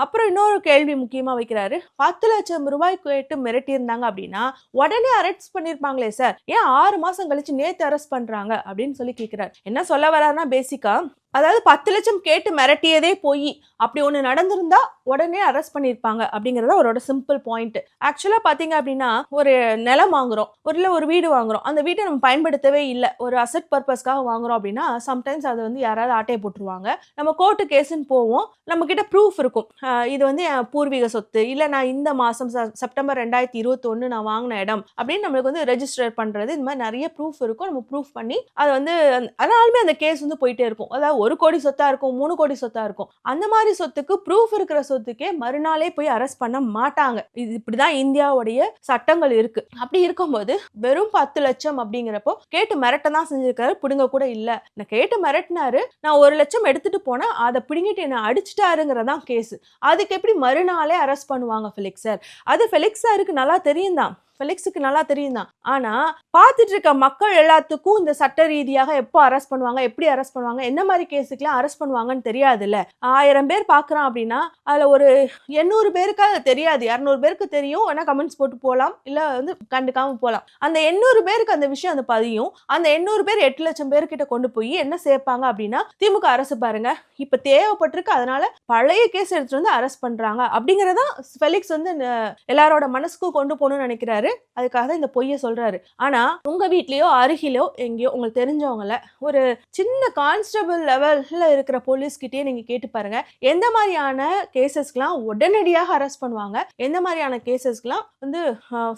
அப்புறம் இன்னொரு கேள்வி முக்கியமா வைக்கிறாரு. பத்து லட்சம் ரூபாய் கேட்டு மிரட்டி இருந்தாங்க அப்படின்னா உடனே அரெஸ்ட் பண்ணிருப்பாங்களே சார் ஏன் ஆறு மாசம் கழிச்சு நேத்து அரெஸ்ட் பண்றாங்க அப்படின்னு சொல்லி கேட்கிறாரு என்ன சொல்ல வராருன்னா பேசிக்கா அதாவது பத்து லட்சம் கேட்டு மிரட்டியதே போய். அப்படி ஒன்று நடந்திருந்தா உடனே அரெஸ்ட் பண்ணியிருப்பாங்க அப்படிங்கிறது அவரோட சிம்பிள் பாயிண்ட் ஆக்சுவலாக பார்த்தீங்க அப்படின்னா ஒரு நிலம் வாங்குறோம். ஒரு இல்லை ஒரு வீடு வாங்குறோம். அந்த வீட்டை நம்ம பயன்படுத்தவே இல்லை. ஒரு அசட் பர்பஸ்க்காக வாங்குறோம் அப்படின்னா சம்டைம்ஸ் அதை வந்து யாராவது ஆட்டையை போட்டுருவாங்க. நம்ம கோர்ட்டு கேஸுன்னு போவோம். நம்மக்கிட்ட ப்ரூஃப் இருக்கும். இது வந்து என் பூர்வீக சொத்து. இல்லை நான் இந்த மாதம் செப்டம்பர் ரெண்டாயிரத்தி இருபத்தொன்று நான் வாங்கின இடம் அப்படின்னு நம்மளுக்கு வந்து ரெஜிஸ்டர் பண்ணுறது இந்த மாதிரி நிறைய ப்ரூஃப் இருக்கும். நம்ம ப்ரூஃப் பண்ணி அதை வந்து அந்த- ஆனாலுமே அந்த கேஸ் வந்து போயிட்டே இருக்கும். அதாவது ஒரு கோடி சொத்தா இருக்கும் மூணு கோடி சொத்தா இருக்கும். அந்த மாதிரி சொத்துக்கு ப்ரூஃப் இருக்கிற சொத்துக்கே மறுநாளே போய் அரெஸ்ட் பண்ண மாட்டாங்க. இது இப்படிதான் இந்தியாவுடைய சட்டங்கள் இருக்கு. அப்படி இருக்கும்போது வெறும் பத்து லட்சம் அப்படிங்கிறப்போ கேட்டு மிரட்ட தான் செஞ்சிருக்காரு பிடுங்க கூட இல்ல. நான் கேட்டு மிரட்டினாரு நான் ஒரு லட்சம் எடுத்துட்டு போனா அதை பிடுங்கிட்டு என்ன அடிச்சிட்டாருங்கிறதான் கேஸ் அதுக்கு எப்படி மறுநாளே அரெஸ்ட் பண்ணுவாங்க ஃபெலிக்ஸ் சார் அது ஃபெலிக்ஸ் சாருக்கு நல்லா தெரியும் தான் ஃபெலிக்ஸுக்கு நல்லா தெரியும் தான் ஆனால் பார்த்துட்டு இருக்க மக்கள் எல்லாத்துக்கும் இந்த சட்ட ரீதியாக எப்போ அரெஸ்ட் பண்ணுவாங்க எப்படி அரெஸ்ட் பண்ணுவாங்க என்ன மாதிரி கேஸுக்குலாம் அரெஸ்ட் பண்ணுவாங்கன்னு தெரியாதுல்ல. ஆயிரம் பேர் பார்க்குறான் அப்படின்னா அதில் ஒரு எண்ணூறு பேருக்கு அது தெரியாது. இரநூறு பேருக்கு தெரியும். வேணால் கமெண்ட்ஸ் போட்டு போகலாம் இல்லை வந்து கண்டுக்காமல் போகலாம் அந்த எண்ணூறு பேருக்கு அந்த விஷயம் அந்த பதியும். அந்த எண்ணூறு பேர் எட்டு லட்சம் பேர்கிட்ட கொண்டு போய் என்ன சேர்ப்பாங்க அப்படின்னா திமுக அரசு பாருங்க. இப்போ தேவைப்பட்டிருக்கு அதனால பழைய கேஸ் எடுத்துட்டு வந்து அரெஸ்ட் பண்ணுறாங்க அப்படிங்கிறதான் ஃபெலிக்ஸ் வந்து எல்லாரோட மனசுக்கும் கொண்டு போகணும்னு நினைக்கிறாரு. அதுக்காக தான் இந்த பொய்யை சொல்றாரு. ஆனா உங்க வீட்லயோ அருகிலோ எங்கேயோ உங்களுக்கு தெரிஞ்சவங்கள ஒரு சின்ன கான்ஸ்டபிள் லெவல்ல இருக்கிற போலீஸ் நீங்கள் நீங்க கேட்டு பாருங்க. எந்த மாதிரியான கேசஸ்க்கெல்லாம் உடனடியாக அரெஸ்ட் பண்ணுவாங்க. எந்த மாதிரியான கேசஸ்க்கெல்லாம் வந்து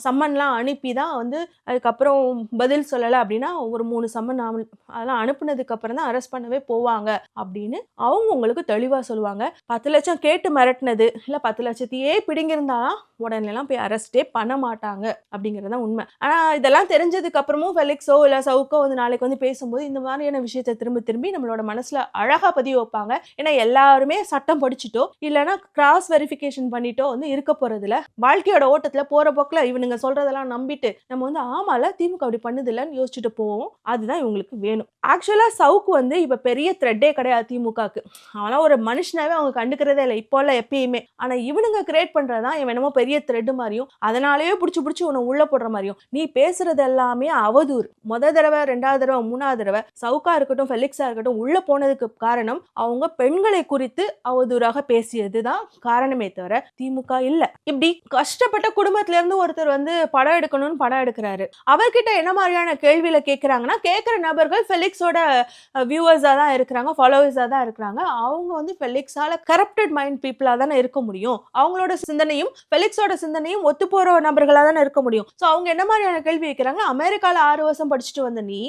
சம்மன்லாம் அனுப்பி தான் வந்து அதுக்கப்புறம் பதில் சொல்லலை அப்படின்னா ஒரு மூணு சம்மன் அதெல்லாம் அனுப்புனதுக்கு அப்புறம் தான் அரெஸ்ட் பண்ணவே போவாங்க அப்படின்னு அவங்க உங்களுக்கு தெளிவா சொல்லுவாங்க. பத்து லட்சம் கேட்டு மிரட்டினது இல்ல பத்து லட்சத்தையே பிடிங்கிருந்தாலாம் உடனேலாம் போய் அரெஸ்டே பண்ண மாட்டாங்க. அப்படிங்கிறது தான் உண்மை. ஆனால் இதெல்லாம் தெரிஞ்சதுக்கு அப்புறமும் ஃபெலிக்ஸோ இல்லை சவுக்கோ வந்து நாளைக்கு வந்து பேசும்போது இந்த மாதிரியான விஷயத்தை திரும்ப திரும்பி நம்மளோட மனசில் அழகாக பதிவு வைப்பாங்க. ஏன்னா எல்லாருமே சட்டம் படிச்சுட்டோ இல்லைன்னா கிராஸ் வெரிஃபிகேஷன் பண்ணிட்டோ வந்து இருக்க போகிறதில்ல வாழ்க்கையோட ஓட்டத்தில் போகிற போக்கில் இவனுங்க சொல்கிறதெல்லாம் நம்பிட்டு நம்ம வந்து ஆமால திமுக அப்படி பண்ணுதில்லன்னு யோசிச்சுட்டு போவோம். அதுதான் இவங்களுக்கு வேணும். ஆக்சுவலாக சவுக்கு வந்து இப்போ பெரிய த்ரெட்டே கிடையாது திமுகக்கு. அவன்லாம் ஒரு மனுஷனாவே அவங்க கண்டுக்கிறதே இல்லை. இப்போல்லாம் எப்பயுமே. ஆனால் இவனுங்க கிரியேட் பண்றதுதான் இவன் என்னமோ பெரிய த்ரெட் மாதிரியும் அதனாலேயே பிடிச்சி பிடிச்சி உன்னை உள்ள போடுற மாதிரியும். நீ பேசுறது எல்லாமே அவதூறு. முத தடவை ரெண்டாவது தடவை மூணாவது தடவை சவுக்கா இருக்கட்டும் ஃபெலிக்ஸா இருக்கட்டும் உள்ள போனதுக்கு காரணம் அவங்க பெண்களை குறித்து அவதூறாக பேசியதுதான் காரணமே தவிர திமுக இல்ல. இப்படி கஷ்டப்பட்ட குடும்பத்துல இருந்து ஒருத்தர் வந்து படம் எடுக்கணும்னு படம் எடுக்கிறாரு. அவர்கிட்ட என்ன மாதிரியான கேள்வியில கேட்குறாங்கன்னா கேட்கிற நபர்கள் ஃபெலிக்ஸோட வியூவர்ஸா தான் இருக்கிறாங்க ஃபாலோவர்ஸா தான் இருக்கிறாங்க. அவங்க வந்து ஃபெலிக்ஸால கரப்டட் மைண்ட் பீப்புளா தானே இருக்க முடியும். அவங்களோட சிந்தனையும் ஃபெலிக்ஸோட சிந்தனையும் ஒத்து போற நபர்களா தானே இருக்க இருக்க முடியும். ஸோ அவங்க என்ன மாதிரியான கேள்வி வைக்கிறாங்க? அமெரிக்காவில் ஆறு வருஷம் படிச்சுட்டு வந்த நீ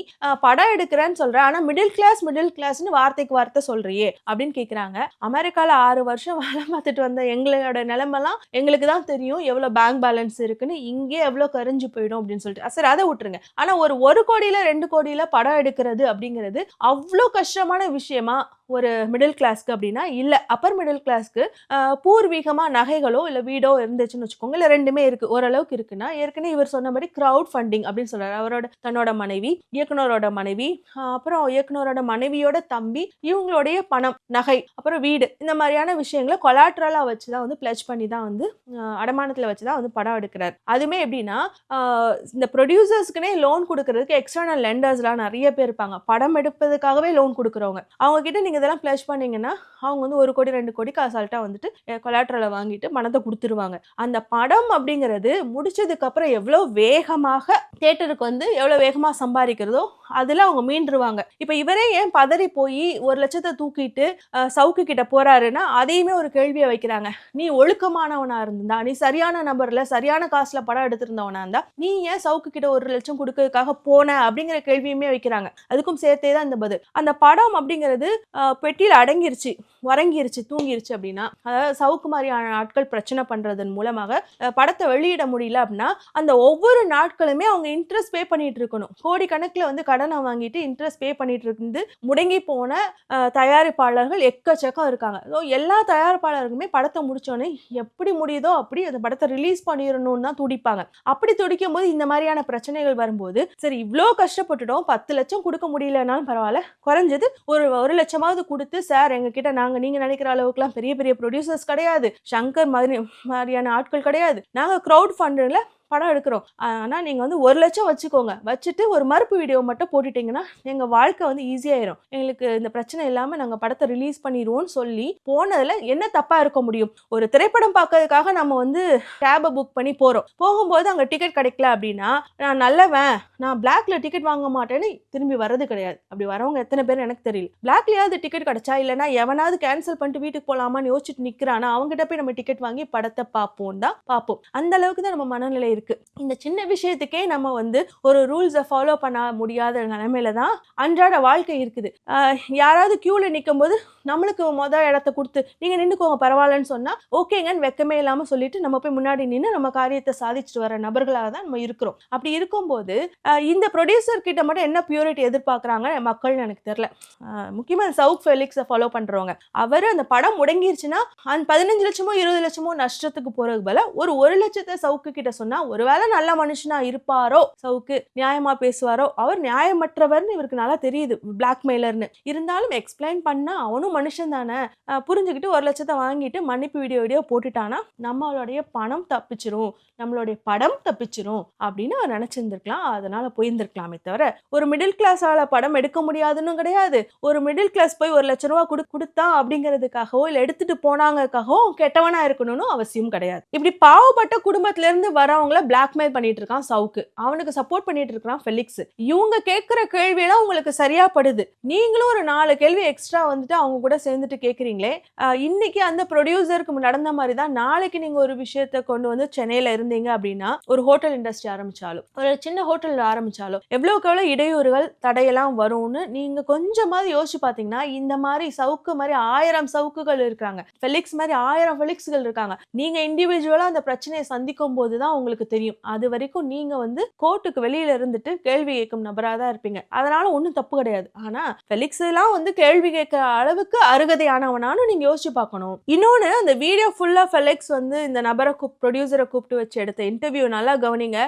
படம் எடுக்கிறேன்னு சொல்ற ஆனா மிடில் கிளாஸ் மிடில் கிளாஸ்னு வார்த்தைக்கு வார்த்தை சொல்றியே அப்படின்னு கேட்குறாங்க அமெரிக்காவில் ஆறு வருஷம் வேலை பார்த்துட்டு வந்த எங்களோட நிலைமெல்லாம் எங்களுக்கு தான் தெரியும். எவ்வளோ பேங்க் பேலன்ஸ் இருக்குன்னு இங்கே எவ்வளோ கரிஞ்சு போயிடும் அப்படின்னு சொல்லிட்டு. சரி அதை விட்டுருங்க. ஆனால் ஒரு ஒரு கோடியில ரெண்டு கோடியில் படம் எடுக்கிறது அப்படிங்கிறது அவ்வளோ கஷ்டமான விஷயமா ஒரு மிடில் கிளாஸ்க்கு அப்படின்னா இல்லை அப்பர் மிடில் கிளாஸ்க்கு பூர்வீகமாக நகைகளோ இல்லை வீடோ இருந்துச்சுன்னு வச்சுக்கோங்க இல்லை ரெண்டுமே இருக்குது ஓரளவுக்கு இருக்குன்னா ஏற்கனவே இவர் சொன்ன மாதிரி க்ரௌட் ஃபண்டிங் அப்படின்னு சொல்கிறார் அவரோட தன்னோட மனைவி இயக்குனரோட மனைவி அப்புறம் இயக்குனரோட மனைவியோட தம்பி இவங்களுடைய பணம் நகை அப்புறம் வீடு இந்த மாதிரியான விஷயங்களை கொலாட்ரலாக வச்சு தான் வந்து பிளச் பண்ணி தான் வந்து அடமானத்தில் வச்சு தான் வந்து படம் எடுக்கிறார். அதுவுமே எப்படின்னா இந்த ப்ரொடியூசர்ஸ்க்குனே லோன் கொடுக்கறதுக்கு எக்ஸ்டர்னல் லெண்டர்ஸ்லாம் நிறைய பேர் இருப்பாங்க. படம் எடுப்பதுக்காகவே லோன் கொடுக்குறவங்க. அவங்க கிட்ட நீங்கள் இதெல்லாம் பிளஷ் பண்ணிங்கன்னா அவங்க வந்து ஒரு கோடி ரெண்டு கோடி அசால்ட்டா வந்துட்டு கொலாட்ரலை வாங்கிட்டு பணத்தை கொடுத்துருவாங்க. அந்த படம் அப்படிங்கிறது முடிச்சதுக்கப்புறம் எவ்வளோ வேகமாக தேட்டருக்கு வந்து எவ்வளோ வேகமாக சம்பாதிக்கிறதோ அதில் அவங்க மீண்டுருவாங்க. இப்போ இவரே ஏன் பதறி போய் ஒரு லட்சத்தை தூக்கிட்டு சவுக்கு கிட்ட போகிறாருன்னா அதையுமே ஒரு கேள்வியை வைக்கிறாங்க. நீ ஒழுக்கமானவனாக இருந்தா நீ சரியான நபரில் சரியான காசில் படம் எடுத்திருந்தவனா இருந்தா நீ ஏன் சவுக்கு கிட்ட ஒரு லட்சம் கொடுக்கறதுக்காக போன அப்படிங்கிற கேள்வியுமே வைக்கிறாங்க. அதுக்கும் சேர்த்தே தான் இந்த பதில். அந்த படம் அப்படிங்கிறது பெட்டியில் அடங்கிருச்சு உறங்கிருச்சு தூங்கிருச்சு அப்படின்னா அதாவது சவுக்கு மாதிரியான நாட்கள் பிரச்சனை பண்ணுறதன் மூலமாக படத்தை வெளியிட முடியல அப்படின்னா அந்த ஒவ்வொரு நாட்களுமே அவங்க இன்ட்ரெஸ்ட் பே பண்ணிட்டு இருக்கணும். கோடி வந்து கடனை வாங்கிட்டு இன்ட்ரெஸ்ட் பே பண்ணிட்டு இருந்து முடங்கி போன தயாரிப்பாளர்கள் எக்கச்சக்கம் இருக்காங்க. ஸோ எல்லா தயாரிப்பாளர்களுமே படத்தை முடிச்சோடனே எப்படி முடியுதோ அப்படி அந்த படத்தை ரிலீஸ் பண்ணிடணும்னு தான் துடிப்பாங்க. அப்படி துடிக்கும் போது இந்த மாதிரியான பிரச்சனைகள் வரும்போது சரி இவ்வளோ கஷ்டப்பட்டுட்டோம் பத்து லட்சம் கொடுக்க முடியலனாலும் பரவாயில்ல குறைஞ்சது ஒரு ஒரு லட்சமாவது கொடுத்து சார் எங்ககிட்ட நாங்கள் நீங்கள் நினைக்கிற அளவுக்குலாம் பெரிய பெரிய ப்ரொடியூசர்ஸ் கிடையாது. சங்கர் மாதிரி மாதிரியான ஆட்கள் கிடையாது. நாங்கள் க்ரௌட் ஃபண்டில் படம் எடுக்கிறோம். ஆனால் நீங்கள் வந்து ஒரு லட்சம் வச்சுக்கோங்க. வச்சுட்டு ஒரு மறுப்பு வீடியோ மட்டும் போட்டுட்டீங்கன்னா எங்கள் வாழ்க்கை வந்து ஈஸியாயிரும் எங்களுக்கு இந்த பிரச்சனை இல்லாமல் நாங்கள் படத்தை ரிலீஸ் பண்ணிடுவோம்னு சொல்லி போனதில் என்ன தப்பாக இருக்க முடியும்? ஒரு திரைப்படம் பார்க்கறதுக்காக நம்ம வந்து கேபை புக் பண்ணி போகிறோம் போகும்போது அங்கே டிக்கெட் கிடைக்கல அப்படின்னா நான் நல்லவன் நான் பிளாக்ல டிக்கெட் வாங்க மாட்டேன்னு திரும்பி வர்றது கிடையாது. அப்படி வரவங்க எத்தனை பேர் எனக்கு தெரியல. பிளாக்லயாவது டிக்கெட் கிடைச்சா இல்லைன்னா எவனாவது கேன்சல் பண்ணிட்டு வீட்டுக்கு போகலாமான்னு யோசிச்சுட்டு நிற்கிறானா அவங்ககிட்ட போய் நம்ம டிக்கெட் வாங்கி படத்தை பார்ப்போம் தான் பார்ப்போம். அந்த அளவுக்கு தான் நம்ம மனநிலை இருக்கு. இந்த சின்ன விஷயத்துக்கே நம்ம வந்து ஒரு ரூல்ஸை ஃபாலோ பண்ண முடியாத நிலைமையில தான் அன்றாட வாழ்க்கை இருக்குது. யாராவது க்யூவில் நிற்கும் போது நம்மளுக்கு மொதல் இடத்த கொடுத்து நீங்கள் நின்றுக்கோங்க பரவாயில்லன்னு சொன்னால் ஓகேங்கன்னு வெக்கமே இல்லாமல் சொல்லிட்டு நம்ம போய் முன்னாடி நின்று நம்ம காரியத்தை சாதிச்சுட்டு வர நபர்களாக தான் நம்ம இருக்கிறோம். அப்படி இருக்கும்போது இந்த ப்ரொடியூசர் கிட்ட மட்டும் என்ன பியூரிட்டி எதிர்பார்க்குறாங்க மக்கள்னு எனக்கு தெரில முக்கியமாக சவுக் ஃபெலிக்ஸை ஃபாலோ பண்ணுறவங்க அவர் அந்த படம் முடங்கிருச்சுன்னா அந்த பதினஞ்சு லட்சமோ இருபது லட்சமோ நஷ்டத்துக்கு போகிறதுக்கு பதிலா ஒரு ஒரு லட்சத்தை சவுக்கு கிட்ட சொன்னால் ஒருவேளை நல்ல மனுஷனா இருப்பாரோ? சவுக்கு நியாயமா பேசுவாரோ? அவர் நியாயமற்றவர்னு இவருக்கு நல்லா தெரியுது பிளாக்மெயிலர்னு இருந்தாலும் எக்ஸ்பிளைன் பண்ணா அவனும் மனுஷன் தானே. புரிஞ்சுக்கிட்டு ஒரு லட்சத்தை வாங்கிட்டு மன்னிப்பு வீடியோ வீடியோ போட்டுட்டானா நம்மளுடைய பணம் தப்பிச்சிரும் நம்மளுடைய படம் தப்பிச்சிரும் அப்படின்னு அவர் நினைச்சிருந்திருக்கலாம். அதனால போயிருந்திருக்கலாமே தவிர ஒரு மிடில் கிளாஸால படம் எடுக்க முடியாதுன்னு கிடையாது. ஒரு மிடில் கிளாஸ் போய் ஒரு லட்ச ரூபா கொடு கொடுத்தா அப்படிங்கிறதுக்காகவோ இல்லை எடுத்துட்டு போனாங்கக்காகவோ கெட்டவனா இருக்கணும்னு அவசியம் கிடையாது. இப்படி பாவப்பட்ட குடும்பத்திலேருந்து வரவங்கள வரவங்கள பிளாக்மெயில் பண்ணிட்டு இருக்கான் சவுக்கு. அவனுக்கு சப்போர்ட் பண்ணிட்டு இருக்கான் ஃபெலிக்ஸ் இவங்க கேட்கிற கேள்வியெல்லாம் உங்களுக்கு சரியா படுது. நீங்களும் ஒரு நாலு கேள்வி எக்ஸ்ட்ரா வந்துட்டு அவங்க கூட சேர்ந்துட்டு கேட்குறீங்களே. இன்னைக்கு அந்த ப்ரொடியூசருக்கு நடந்த மாதிரி தான் நாளைக்கு நீங்க ஒரு விஷயத்த கொண்டு வந்து சென்னையில இருந்தீங்க அப்படின்னா ஒரு ஹோட்டல் இண்டஸ்ட்ரி ஆரம்பிச்சாலும் ஒரு சின்ன ஹோட்டல் ஆரம்பிச்சாலும் எவ்வளவுக்கு எவ்வளவு இடையூறுகள் தடையெல்லாம் வரும்னு நீங்க கொஞ்சமாவது யோசிச்சு பார்த்தீங்கன்னா இந்த மாதிரி சவுக்கு மாதிரி ஆயிரம் சவுக்குகள் இருக்காங்க. ஃபெலிக்ஸ் மாதிரி ஆயிரம் ஃபெலிக்ஸ்கள் இருக்காங்க. நீங்க இண்டிவிஜுவலா அந்த பிரச்சனையை சந்திக்கும் போது தான் உங்களுக்கு தெரியும். அது வரைக்கும் நீங்க வந்து கோர்ட்டுக்கு வெளியில இருந்துட்டு கேள்வி கேட்கும் நபராக தான் இருப்பீங்க. அதனால ஒன்றும் தப்பு கிடையாது. ஆனா ஃபெலிக்ஸ்லாம் வந்து கேள்வி கேட்கிற அளவுக்கு அருகதையானவனானு நீங்க யோசிச்சு பார்க்கணும். இன்னொன்னு அந்த வீடியோ ஃபுல்லா ஃபெலிக்ஸ் வந்து இந்த நபரை கூப் ப்ரொடியூசரை கூப்பிட்டு வச்சு எடுத்த இன்டர்வியூ நல்லா கவனிங்க.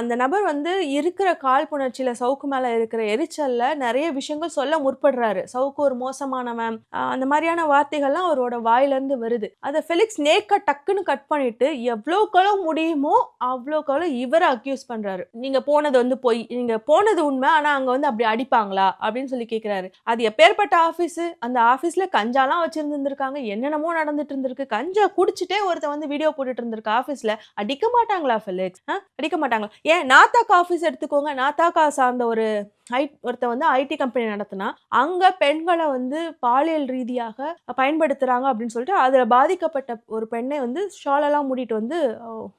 அந்த நபர் வந்து இருக்கிற காழ்ப்புணர்ச்சியில சவுக்கு மேல இருக்கிற எரிச்சல்ல நிறைய விஷயங்கள் சொல்ல முற்படுறாரு. சவுக்கு ஒரு மோசமானவன். அந்த மாதிரியான வார்த்தைகள்லாம் அவரோட வாயிலேருந்து வருது. அதை ஃபெலிக்ஸ் நேக்க டக்குன்னு கட் பண்ணிட்டு எவ்வளோக்களோ முடியுமோ அவ் அவ்வளோக்களோ இவரை அக்யூஸ் பண்ணுறாரு நீங்கள் போனது வந்து போய். நீங்கள் போனது உண்மை ஆனால் அங்கே வந்து அப்படி அடிப்பாங்களா? அப்படின்னு சொல்லி கேட்குறாரு அது எப்பேற்பட்ட ஆஃபீஸு அந்த ஆஃபீஸில் கஞ்சாலாம் வச்சுருந்துருக்காங்க என்னென்னமோ நடந்துட்டு இருந்திருக்கு. கஞ்சா குடிச்சிட்டே ஒருத்தன் வந்து வீடியோ போட்டுட்டு இருந்திருக்கு ஆஃபீஸில் அடிக்க மாட்டாங்களா ஃபெலிக்ஸ் ஆ? அடிக்க மாட்டாங்களா? ஏன் நாத்தாக்கா ஆஃபீஸ் எடுத்துக்கோங்க. நாத்தாக்கா சார்ந்த ஒரு ஐ ஒருத்தன் வந்து ஐடி கம்பெனி நடத்தினா அங்கே பெண்களை வந்து பாலியல் ரீதியாக பயன்படுத்துகிறாங்க அப்படின்னு சொல்லிட்டு அதில் பாதிக்கப்பட்ட ஒரு பெண்ணை வந்து ஷாலெல்லாம் மூடிட்டு வந்து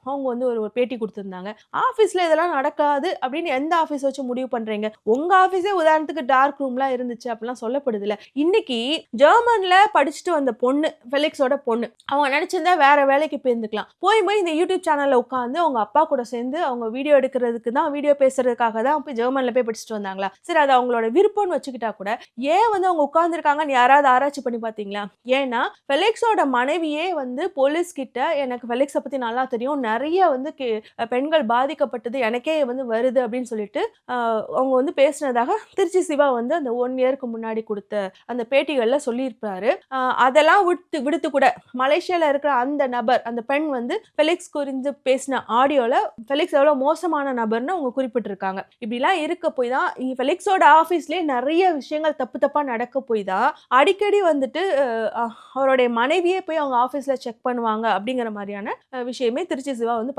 அவங்க வந்து ஒரு ஒரு பேட்டி கொடுத்துருந்தாங்க. ஆஃபீஸில் இதெல்லாம் நடக்காது அப்படின்னு எந்த ஆஃபீஸ் வச்சு முடிவு பண்ணுறீங்க உங்கள் ஆஃபீஸே உதாரணத்துக்கு டார்க் ரூம்லாம் இருந்துச்சு அப்படிலாம் சொல்லப்படுது இன்னைக்கு ஜெர்மனில் படிச்சுட்டு வந்த பொண்ணு ஃபெலிக்ஸோட பொண்ணு அவங்க நினச்சிருந்தா வேற வேலைக்கு போயிருந்துக்கலாம். போய் போய் இந்த யூடியூப் சேனலில் உட்காந்து அவங்க அப்பா கூட சேர்ந்து அவங்க வீடியோ எடுக்கிறதுக்கு தான் வீடியோ பேசுறதுக்காக தான் போய் ஜெர்மனில் போய் படிச்சுட்டு வந்தாங்களா? சரி அது அவங்களோட விருப்பம்னு வச்சுக்கிட்டா கூட ஏன் வந்து அவங்க உட்காந்துருக்காங்கன்னு யாராவது ஆராய்ச்சி பண்ணி பார்த்தீங்களா? ஏன்னா ஃபெலிக்ஸோட மனைவியே வந்து போலீஸ் கிட்ட எனக்கு ஃபெலிக்ஸை பற்றி நல்லா தெரியும். நிறைய வந்து கே- பெண்கள் பாதிக்கப்பட்டது எனக்கே வந்து வருது அப்படின்னு சொல்லிட்டு அவங்க வந்து பேசினதாக திருச்சி சிவா வந்து அந்த ஒன் இயருக்கு முன்னாடி கொடுத்த அந்த பேட்டிகளில் சொல்லியிருப்பாரு. அதெல்லாம் விடுத்து விடுத்து கூட மலேசியால இருக்கிற அந்த நபர் அந்த பெண் வந்து ஃபெலிக்ஸ் குறிஞ்சு பேசின ஆடியோவில் ஃபெலிக்ஸ் எவ்வளோ மோசமான நபர்னு அவங்க குறிப்பிட்டிருக்காங்க. இப்படிலாம் இருக்க போய் தான் ஃபெலிக்ஸோட ஆஃபீஸ்லேயே நிறைய விஷயங்கள் தப்பு தப்பாக நடக்க போய் தான் அடிக்கடி வந்துட்டு அவருடைய மனைவியே போய் அவங்க ஆஃபீஸில் செக் பண்ணுவாங்க அப்படிங்கிற மாதிரியான விஷயமே திருச்சி சிவா வந்து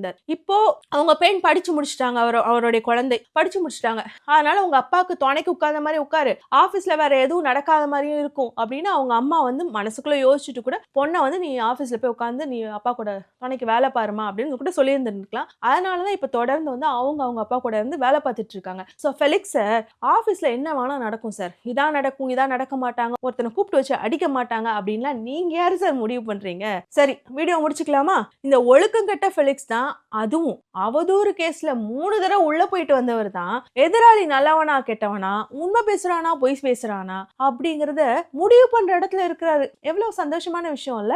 இருந்தார். இப்போ அவங்க பெண் படிச்சு முடிச்சிட்டாங்க. அவர் அவருடைய குழந்தை படிச்சு முடிச்சிட்டாங்க. அதனால உங்க அப்பாவுக்கு துணைக்கு உட்கார்ந்த மாதிரி உட்காரு. ஆஃபீஸ்ல வேற எதுவும் நடக்காத மாதிரியும் இருக்கும் அப்படின்னு அவங்க அம்மா வந்து மனசுக்குள்ள யோசிச்சுட்டு கூட பொண்ணை வந்து நீ ஆஃபீஸ்ல போய் உட்காந்து நீ அப்பா கூட துணைக்கு வேலை பாருமா அப்படின்னு கூட சொல்லியிருந்திருக்கலாம். அதனால தான் இப்போ தொடர்ந்து வந்து அவங்க அவங்க அப்பா கூட இருந்து வேலை பார்த்துட்டு இருக்காங்க. ஸோ ஃபெலிக்ஸ் சார் ஆஃபீஸில் என்ன வேணா நடக்கும் சார். இதான் நடக்கும் இதான் நடக்க மாட்டாங்க. ஒருத்தனை கூப்பிட்டு வச்சு அடிக்க மாட்டாங்க அப்படின்லாம் நீங்க யாரு சார் முடிவு பண்றீங்க? சரி வீடியோ முடிச்சுக்கலாமா? இந்த ஒழுக்கம் கெட்ட ஃபெலிக்ஸ் தான் அதுவும் அவதூறு கேஸ்ல மூணு தடவை உள்ள போயிட்டு வந்தவர் தான். எதிராளி நல்லவனா கெட்டவனா உண்மை பேசுறானா பொய் பேசுறானா அப்படிங்கறத முடிவு பண்ற இடத்துல இருக்கிறாரு. எவ்வளவு சந்தோஷமான விஷயம் இல்ல?